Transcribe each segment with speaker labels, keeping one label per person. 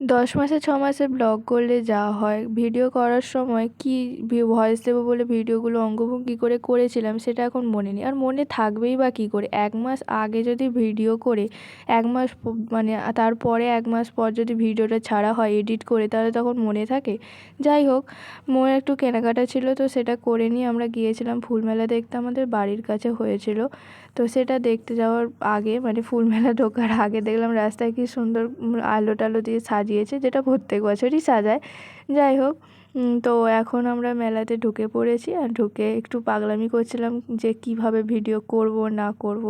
Speaker 1: দশ মাসে ছ মাসে ব্লগ করলে যা হয়। ভিডিও করার সময় কী ভয়েস দেবো বলে ভিডিওগুলো অঙ্গভঙ্গি করে করেছিলাম সেটা এখন মনে নেই। আর মনে থাকবেই বা কী করে? এক মাস আগে যদি ভিডিও করে, এক মাস মানে তারপরে এক মাস পর যদি ভিডিওটা ছাড়া হয় এডিট করে, তাহলে তখন মনে থাকে? যাই হোক, মনে একটু কেনাকাটা ছিল তো সেটা করে নিয়ে আমরা গিয়েছিলাম। ফুলমেলা দেখতে আমাদের বাড়ির কাছে হয়েছিল। তো সেটা দেখতে যাওয়ার আগে মানে ফুলমেলা ঢোকার আগে দেখলাম রাস্তায় কী সুন্দর আলো টালো দিয়ে সাজিয়েছে, যেটা প্রত্যেক বছরই সাজায়। যাই হোক তো এখন আমরা মেলাতে ঢুকে পড়েছি আর ঢুকে একটু পাগলামি করছিলাম যে কীভাবে ভিডিও করব, না করব,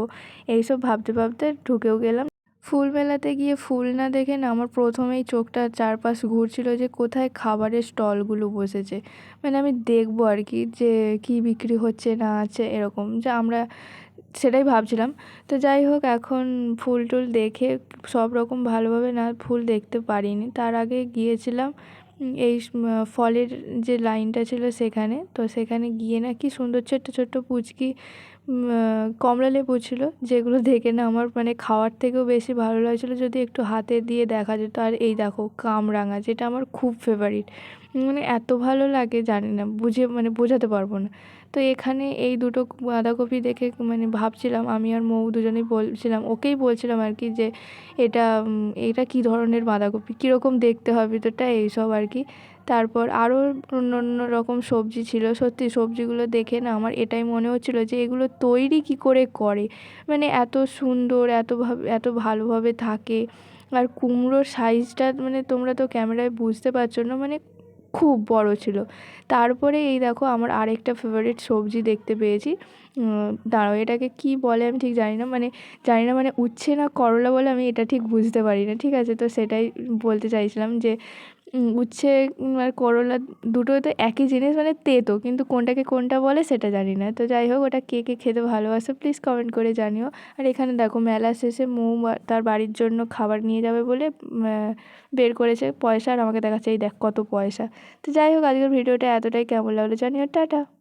Speaker 1: এইসব ভাবতে ভাবতে ঢুকেও গেলাম। ফুল মেলাতে গিয়ে ফুল না দেখে না আমার প্রথমেই চোখটা চারপাশ ঘুরছিল যে কোথায় খাবারের স্টলগুলো বসেছে। মানে আমি দেখব আর কি যে কী বিক্রি হচ্ছে, না আছে, এরকম। যে আমরা সেটাই ভাবছিলাম। তো যাই হোক, এখন ফুল টুল দেখে সব রকম ভালোভাবে না ফুল দেখতে পারিনি। তার আগে গিয়েছিলাম এই ফলের যে লাইনটা ছিল সেখানে, তো সেখানে গিয়ে না কি সুন্দর ছোট্ট ছোট্ট পুচকি কমলা লেবু ছিল, যেগুলো দেখে না আমার মানে খাওয়ার থেকেও বেশি ভালো লাগছিল, যদি একটু হাতে দিয়ে দেখা যেত। আর এই দেখো কামরাঙা, যেটা আমার খুব ফেভারিট মানে এত ভালো লাগে, জানি না, বুঝে মানে বোঝাতে পারব না। তো এখানে এই দুটো বাঁধাকপি দেখে মানে ভাবছিলাম, আমি আর মৌ দুজনেই বলছিলাম, ওকেই বলছিলাম আর কি যে, এটা এটা কী ধরনের বাঁধাকপি, কীরকম দেখতে হবে ভিতরটা এইসব আর কি তারপর আরও অন্য অন্য রকম সবজি ছিল। সত্যি সবজিগুলো দেখে না আমার এটাই মনে হচ্ছিল যে এগুলো তৈরি কী করে করে? মানে এত সুন্দর এতভাবে এত ভালোভাবে থাকে। আর কুমড়োর সাইজটা মানে তোমরা তো ক্যামেরায় বুঝতে পারছ না মানে খুব বড় ছিল। তারপরে এই দেখো আমার আরেকটা ফেভারিট সবজি দেখতে পেয়েছি। দাঁড়াও, এটাকে কী বলে আমি ঠিক জানি না। মানে জানি না মানে উচ্ছে না করলা বলে আমি এটা ঠিক বুঝতে পারি না, ঠিক আছে? তো সেটাই বলতে চাইছিলাম যে উচ্ছে আর করলা দুটোই তো একই জিনিস মানে তেতো। কিন্তু কোনটাকে কোনটা বলে সেটা জানি না। তো যাই হোক, ওটা কে কে খেতে ভালোবাসো প্লিজ কমেন্ট করে জানিও। আর এখানে দেখো, মেলা শেষে মৌ তার বাড়ির জন্য খাবার নিয়ে যাবে বলে বের করেছে পয়সা। আর আমাকে দেখাচ্ছে, এই দেখ কত পয়সা। তো যাই হোক, আজকের ভিডিওটা এতটাই। কেমন লাগল জানিও। টাটা।